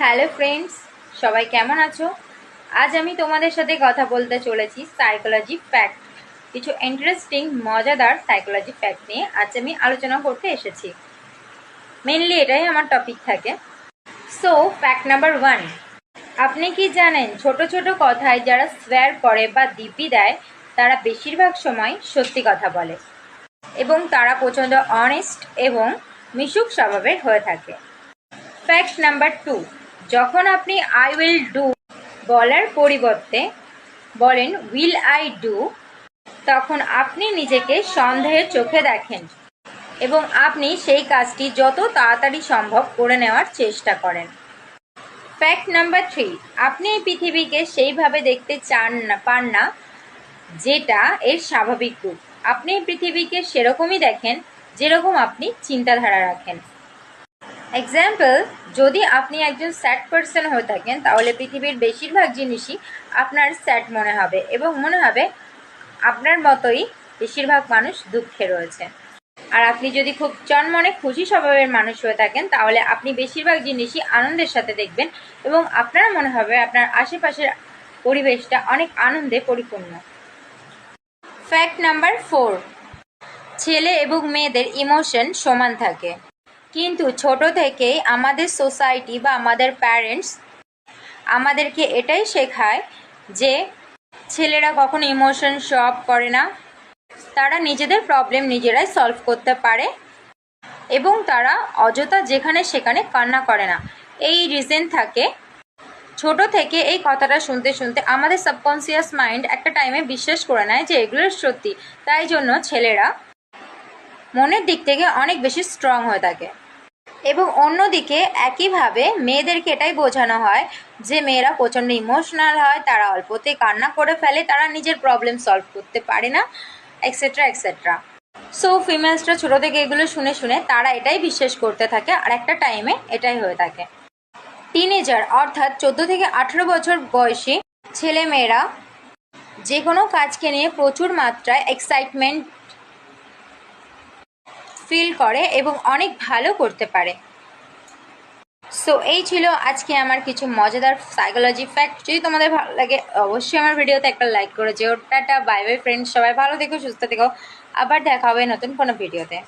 Hello friends, সবাই কেমন আছো? আজ আমি তোমাদের সাথে কথা বলতে চলেছি সাইকোলজি ফ্যাক্ট কিছু ইন্টারেস্টিং মজাদার সাইকোলজি ফ্যাক্ট নিয়ে আজ আমি আলোচনা করতে এসেছি। মেনলি এটাই আমার টপিক থাকে। সো ফ্যাক্ট নাম্বার ওয়ান আপনি কি জানেন ছোট ছোট কথায় যারা স্ওয়্যার করে বা দিপি দেয়, তারা বেশিরভাগ সময় সত্যি কথা বলে। এবং তারা প্রচণ্ড অনেস্ট এবং মিশুক স্বভাবের হয়ে থাকে। ফ্যাক্ট নাম্বার টু যখন আপনি আই উইল ডু বলার পরিবর্তে বলেন উইল আই ডু তখন আপনি নিজেকে সন্দেহের চোখে দেখেন এবং আপনি সেই কাজটি যত তাড়াতাড়ি সম্ভব করে নেওয়ার চেষ্টা করেন। ফ্যাক্ট নাম্বার থ্রি আপনি এই পৃথিবীকে সেইভাবে দেখতে চান না, পান না, যেটা এর স্বাভাবিক রূপ। আপনি এই পৃথিবীকে সেরকমই দেখেন যেরকম আপনি চিন্তাধারা রাখেন। এক্সাম্পল যদি আপনি একজন স্যাড পার্সন হয়ে থাকেন, তাহলে পৃথিবীর বেশিরভাগ জিনিসই আপনার স্যাড মনে হবে এবং মনে হবে আপনার মতোই বেশিরভাগ মানুষ দুঃখে রয়েছে। আর আপনি যদি খুব চনমনে খুশি স্বভাবের মানুষ হয়ে থাকেন, তাহলে আপনি বেশিরভাগ জিনিসই আনন্দের সাথে দেখবেন এবং আপনার মনে হবে আপনার আশেপাশের পরিবেশটা অনেক আনন্দে পরিপূর্ণ। ফ্যাক্ট নাম্বার ফোর ছেলে এবং মেয়েদের ইমোশন সমান থাকে। কিন্তু ছোট থেকেই আমাদের সোসাইটি বা আমাদের প্যারেন্টস আমাদেরকে এটাই শেখায় যে ছেলেরা কখনো ইমোশন শপ করে না। তারা নিজেদের প্রবলেম নিজেরাই সলভ করতে পারে এবং তারা অযথা যেখানে সেখানে কান্না করে না। এই রিজন থাকে। ছোট থেকে এই কথাটা শুনতে শুনতে আমাদের সাবকনসিয়াস মাইন্ড একটা টাইমে বিশ্বাস করে নেয় যে এগুলো সত্যি। তাই জন্য ছেলেরা মনের দিক থেকে অনেক বেশি স্ট্রং হয়ে থাকে। এবং অন্যদিকে একইভাবে মেয়েদেরকে এটাই বোঝানো হয় যে মেয়েরা প্রচণ্ড ইমোশনাল হয়, তারা অল্পতে কান্না করে ফেলে, তারা নিজের প্রবলেম সলভ করতে পারে না এক্সেট্রা এক্সেট্রা সো ফিমেলসরা ছোটো থেকে এগুলো শুনে শুনে তারা এটাই বিশ্বাস করতে থাকে। আর একটা টাইমে এটাই হয়ে থাকে। টিনেজার অর্থাৎ চোদ্দ থেকে আঠেরো বছর বয়সী ছেলে মেয়েরা যে কোনো কাজকে নিয়ে প্রচুর মাত্রায় এক্সাইটমেন্ট ফিল করে এবং অনেক ভালো করতে পারে। সো এই ছিল আজকে আমার কিছু মজাদার সাইকোলজি ফ্যাক্ট যদি তোমাদের ভালো লাগে, অবশ্যই আমার ভিডিওতে একটা লাইক করে যেও। টাটা বাই বাই ফ্রেন্ডস সবাই ভালো দেখো সুস্থ থেকো। আবার দেখা হবে নতুন কোনো ভিডিওতে